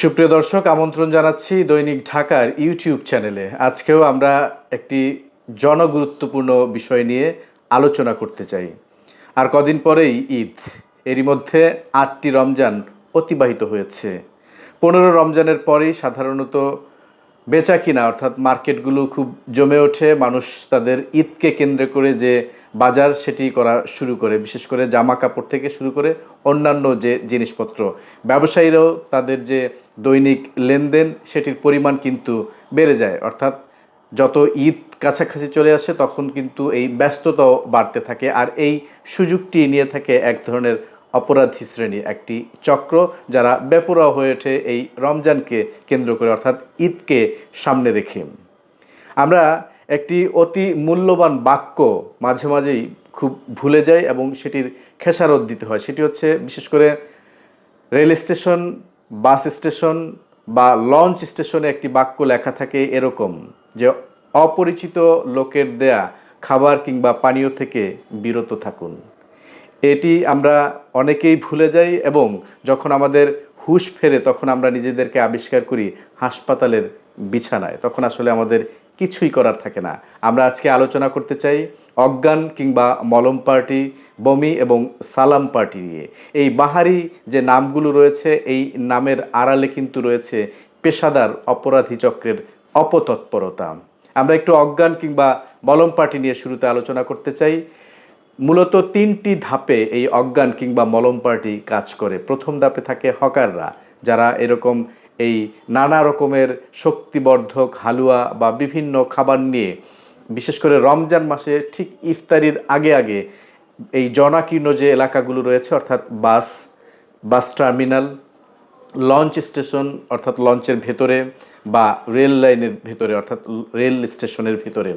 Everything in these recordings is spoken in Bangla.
সুপ্রিয় দর্শক, আমন্ত্রণ জানাচ্ছি দৈনিক ঢাকার ইউটিউব চ্যানেলে। আজকেও আমরা একটি জনগুরুত্বপূর্ণ বিষয় নিয়ে আলোচনা করতে চাই। আর কদিন পরেই ঈদ। এরই মধ্যে আটটি রমজান অতিবাহিত হয়েছে। পনেরো রমজানের পরেই সাধারণত বেচা কিনা, অর্থাৎ মার্কেটগুলো খুব জমে ওঠে, মানুষ তাদের ঈদকে কেন্দ্র করে যে বাজার সেটি করা শুরু করে, বিশেষ করে জামা কাপড় থেকে শুরু করে অন্যান্য যে জিনিসপত্র। ব্যবসায়ীরাও তাদের যে দৈনিক লেনদেন, সেটির পরিমাণ কিন্তু বেড়ে যায়। অর্থাৎ যত ঈদ কাছাকাছি চলে আসে, তখন কিন্তু এই ব্যস্ততাও বাড়তে থাকে। আর এই সুযোগটি নিয়ে থাকে এক ধরনের অপরাধী শ্রেণি, একটি চক্র যারা বেপরোয়া হয়ে ওঠে এই রমজানকে কেন্দ্র করে, অর্থাৎ ঈদকে সামনে রেখে। আমরা একটি অতি মূল্যবান বাক্য মাঝে মাঝেই খুব ভুলে যায় এবং সেটির খেসারত দিতে হয়। সেটি হচ্ছে, বিশেষ করে রেল স্টেশন, বাস স্টেশন বা লঞ্চ স্টেশনে একটি বাক্য লেখা থাকে এরকম যে, অপরিচিত লোকের দেয়া খাবার কিংবা পানীয় থেকে বিরত থাকুন। এটি আমরা অনেকেই ভুলে যাই এবং যখন আমাদের হুঁশ ফেরে তখন আমরা নিজেদেরকে আবিষ্কার করি হাসপাতালের বিছানায়। তখন আসলে আমাদের কিছুই করার থাকে না। আমরা আজকে আলোচনা করতে চাই অজ্ঞান কিংবা মলম পার্টি, বমি এবং সালাম পার্টি নিয়ে। এই বাহারি যে নামগুলো রয়েছে, এই নামের আড়ালে কিন্তু রয়েছে পেশাদার অপরাধী চক্রের অপতৎপরতা। আমরা একটু অজ্ঞান কিংবা মলম পার্টি নিয়ে শুরুতে আলোচনা করতে চাই। মূলত তিনটি ধাপে এই অজ্ঞান কিংবা মলম পার্টি কাজ করে। প্রথম ধাপে থাকে হকাররা, যারা এরকম এই নানা রকমের শক্তিবর্ধক হালুয়া বা বিভিন্ন খাবার নিয়ে, বিশেষ করে রমজান মাসে ঠিক ইফতারির আগে আগে এই জনাকীর্ণ যে এলাকাগুলো রয়েছে, অর্থাৎ bus bus terminal, launch station, অর্থাৎ লঞ্চের ভেতরে বা রেল লাইনের ভেতরে, অর্থাৎ রেল স্টেশনের ভিতরে,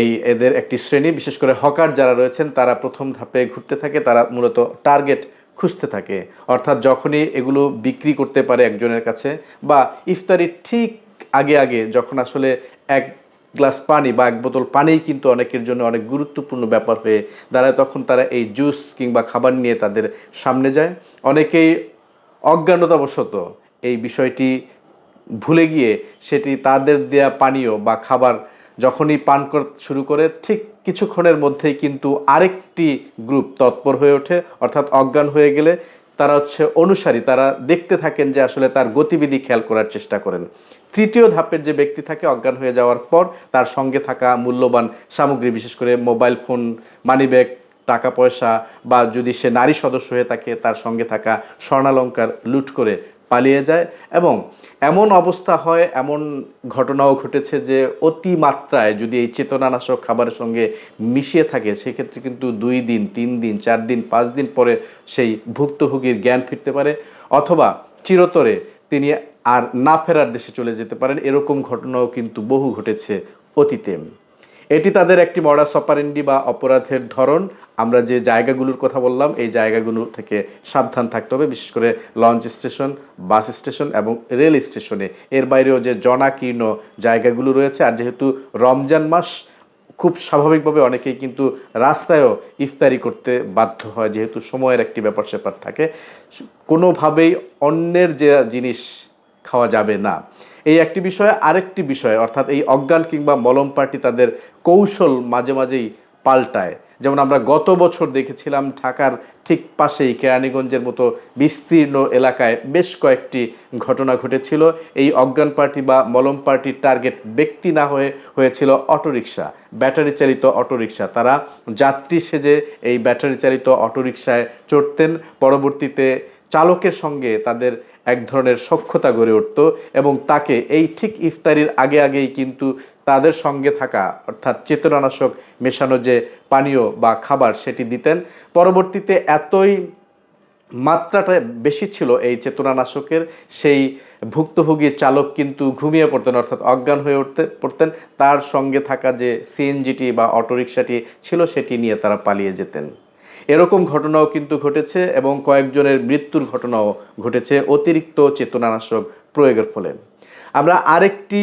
এই এদের একটি শ্রেণি। বিশেষ করে হকার যারা রয়েছেন, তারা প্রথম ধাপে ঘুরতে থাকে। তারা মূলত টার্গেট খুঁজতে থাকে। অর্থাৎ যখনই এগুলো বিক্রি করতে পারে একজনের কাছে বা ইফতারির ঠিক আগে আগে যখন আসলে এক গ্লাস পানি বা এক বোতল পানিই কিন্তু অনেকের জন্য অনেক গুরুত্বপূর্ণ ব্যাপার হয়ে দাঁড়ায়, তখন তারা এই জুস কিংবা খাবার নিয়ে তাদের সামনে যায়। অনেকেই অজ্ঞানতাবশত এই বিষয়টি ভুলে গিয়ে সেটি তাদের দেয়া পানীয় বা খাবার যখনই পান করতে শুরু করে ঠিক কিছুক্ষণের মধ্যেই কিন্তু আরেকটি গ্রুপ তৎপর হয়ে ওঠে, অর্থাৎ অজ্ঞান হয়ে গেলে তারা হচ্ছে অনুসারী, তারা দেখতে থাকেন যে আসলে তার গতিবিধি খেয়াল করার চেষ্টা করেন। তৃতীয় ধাপের যে ব্যক্তি থাকে অজ্ঞান হয়ে যাওয়ার পর তার সঙ্গে থাকা মূল্যবান সামগ্রী, বিশেষ করে মোবাইল ফোন মানিব্যাগ টাকা পয়সা বা যদি সে নারী সদস্য হয়ে থাকে, তার সঙ্গে থাকা স্বর্ণালঙ্কার লুট করে পালিয়ে যায় এবং এমন অবস্থা হয়, এমন ঘটনাও ঘটেছে যে অতি মাত্রায় যদি এই চেতনানাশক খাবারের সঙ্গে মিশিয়ে থাকে, সেক্ষেত্রে কিন্তু দুই দিন, তিন দিন, চার দিন, পাঁচ দিন পরে সেই ভুক্তভোগীর জ্ঞান ফিরতে পারে অথবা চিরতরে তিনি আর না ফেরার দেশে চলে যেতে পারেন। এরকম ঘটনাও কিন্তু বহু ঘটেছে অতীতে। এটি তাদের একটি মডাস অপারেন্ডি বা অপরাধের ধরন। আমরা যে জায়গাগুলোর কথা বললাম, এই জায়গাগুলো থেকে সাবধান থাকতে হবে, বিশেষ করে লঞ্চ স্টেশন বাস স্টেশন এবং রেল স্টেশনে এর বাইরেও যে জনাকীর্ণ জায়গাগুলো রয়েছে, আর যেহেতু রমজান মাস, খুব স্বাভাবিকভাবে অনেকেই কিন্তু রাস্তায়ও ইফতারি করতে বাধ্য হয়, যেহেতু সময়ের একটি ব্যাপার স্যাপার থাকে। কোনোভাবেই অন্যের যে জিনিস খাওয়া যাবে না। এই একটি বিষয় আরেকটি বিষয়, অর্থাৎ এই অজ্ঞান কিংবা মলম পার্টি তাদের কৌশল মাঝে মাঝেই পাল্টায়। যেমন আমরা গত বছর দেখেছিলাম ঢাকার ঠিক পাশেই কেরানীগঞ্জের মতো বিস্তীর্ণ এলাকায় বেশ কয়েকটি ঘটনা ঘটেছিল। এই অজ্ঞান পার্টি বা মলম পার্টির টার্গেট ব্যক্তি না হয়ে হয়েছিল অটোরিকশা ব্যাটারি চালিত অটোরিকশা। তারা যাত্রী সেজে এই ব্যাটারি চালিত অটোরিকশায় চড়তেন। পরবর্তীতে চালকের সঙ্গে তাদের এক ধরনের সখ্যতা গড়ে উঠত এবং তাকে এই ঠিক ইফতারির আগে আগেই কিন্তু তাদের সঙ্গে থাকা, অর্থাৎ চেতনানাশক মেশানো যে পানীয় বা খাবার সেটি দিতেন। পরবর্তীতে এতই মাত্রাটা বেশি ছিল এই চেতনানাশকের, সেই ভুক্তভোগী চালক কিন্তু ঘুমিয়ে পড়তেন, অর্থাৎ অজ্ঞান হয়ে উঠতে পড়তেন। তার সঙ্গে থাকা যে সিএনজিটি বা অটোরিকশাটি ছিল সেটি নিয়ে তারা পালিয়ে যেতেন। এরকম ঘটনাও কিন্তু ঘটেছে এবং কয়েকজনের মৃত্যুর ঘটনাও ঘটেছে অতিরিক্ত চেতনানাশক প্রয়োগের ফলে। আমরা আরেকটি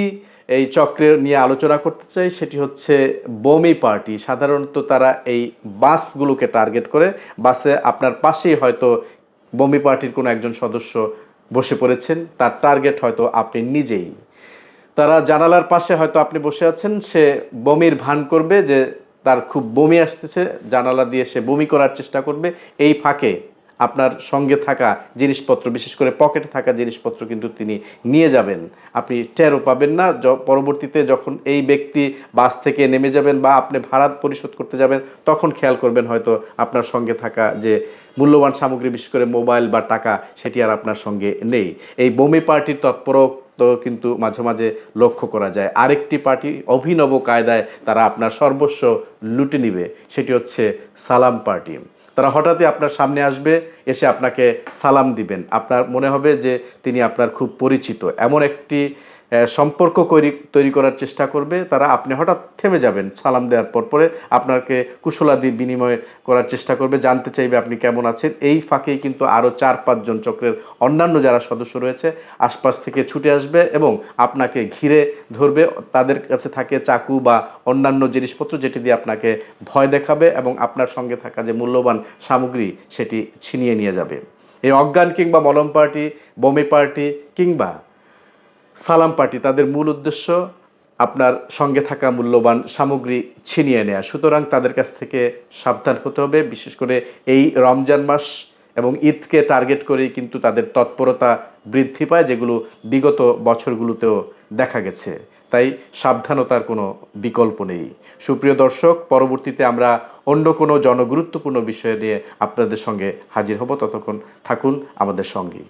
এই চক্রের নিয়ে আলোচনা করতে চাই, সেটি হচ্ছে বমি পার্টি। সাধারণত তারা এই বাসগুলোকে টার্গেট করে। বাসে আপনার পাশেই হয়তো বমি পার্টির কোনো একজন সদস্য বসে পড়েছেন, তার টার্গেট হয়তো আপনি নিজেই। তারা জানালার পাশে হয়তো আপনি বসে আছেন, সে বমির ভান করবে যে তার খুব বমি আসতেছে, জানালা দিয়ে সে বমি করার চেষ্টা করবে। এই ফাঁকে আপনার সঙ্গে থাকা জিনিসপত্র, বিশেষ করে পকেটে থাকা জিনিসপত্র কিন্তু তিনি নিয়ে যাবেন। আপনি টেরও পাবেন না পরবর্তীতে যখন এই ব্যক্তি বাস থেকে নেমে যাবেন বা আপনি ভাড়া পরিশোধ করতে যাবেন, তখন খেয়াল করবেন হয়তো আপনার সঙ্গে থাকা যে মূল্যবান সামগ্রী, বিশেষ করে মোবাইল বা টাকা, সেটি আর আপনার সঙ্গে নেই। এই বমি পার্টির তৎপর তো কিন্তু মাঝে মাঝে লক্ষ্য করা যায়। আরেকটি পার্টি অভিনব কায়দায় তারা আপনার সর্বস্ব লুটে নিবে, সেটি হচ্ছে সালাম পার্টি। তারা হঠাৎই আপনার সামনে আসবে, এসে আপনাকে সালাম দিবেন। আপনার মনে হবে যে তিনি আপনার খুব পরিচিত। এমন একটি সম্পর্ক তৈরি করার চেষ্টা করবে। তারা আপনি হঠাৎ থেমে যাবেন। সালাম দেওয়ার পর পরে আপনাকে কুশলাদি বিনিময় করার চেষ্টা করবে। জানতে চাইবে আপনি কেমন আছেন। এই ফাঁকেই কিন্তু আরও চার পাঁচজন চক্রের অন্যান্য যারা সদস্য রয়েছে, আশপাশ থেকে ছুটে আসবে এবং আপনাকে ঘিরে ধরবে। তাদের কাছে থাকে চাকু বা অন্যান্য জিনিসপত্র যেটি দিয়ে আপনাকে ভয় দেখাবে এবং আপনার সঙ্গে থাকা যে মূল্যবান সামগ্রী সেটি ছিনিয়ে নিয়ে যাবে। এই অজ্ঞান কিংবা মলম পার্টি, বমি পার্টি কিংবা সালাম পার্টি, তাদের মূল উদ্দেশ্য আপনার সঙ্গে থাকা মূল্যবান সামগ্রী ছিনিয়ে নেয়া। সুতরাং তাদের কাছ থেকে সাবধান হতে হবে, বিশেষ করে এই রমজান মাস এবং ঈদকে টার্গেট করেই কিন্তু তাদের তৎপরতা বৃদ্ধি পায়, যেগুলো বিগত বছরগুলোতেও দেখা গেছে। তাই সাবধানতার কোনো বিকল্প নেই। সুপ্রিয় দর্শক, পরবর্তীতে আমরা অন্য কোনো জনগুরুত্বপূর্ণ বিষয় নিয়ে আপনাদের সঙ্গে হাজির হব। ততক্ষণ থাকুন আমাদের সঙ্গেই।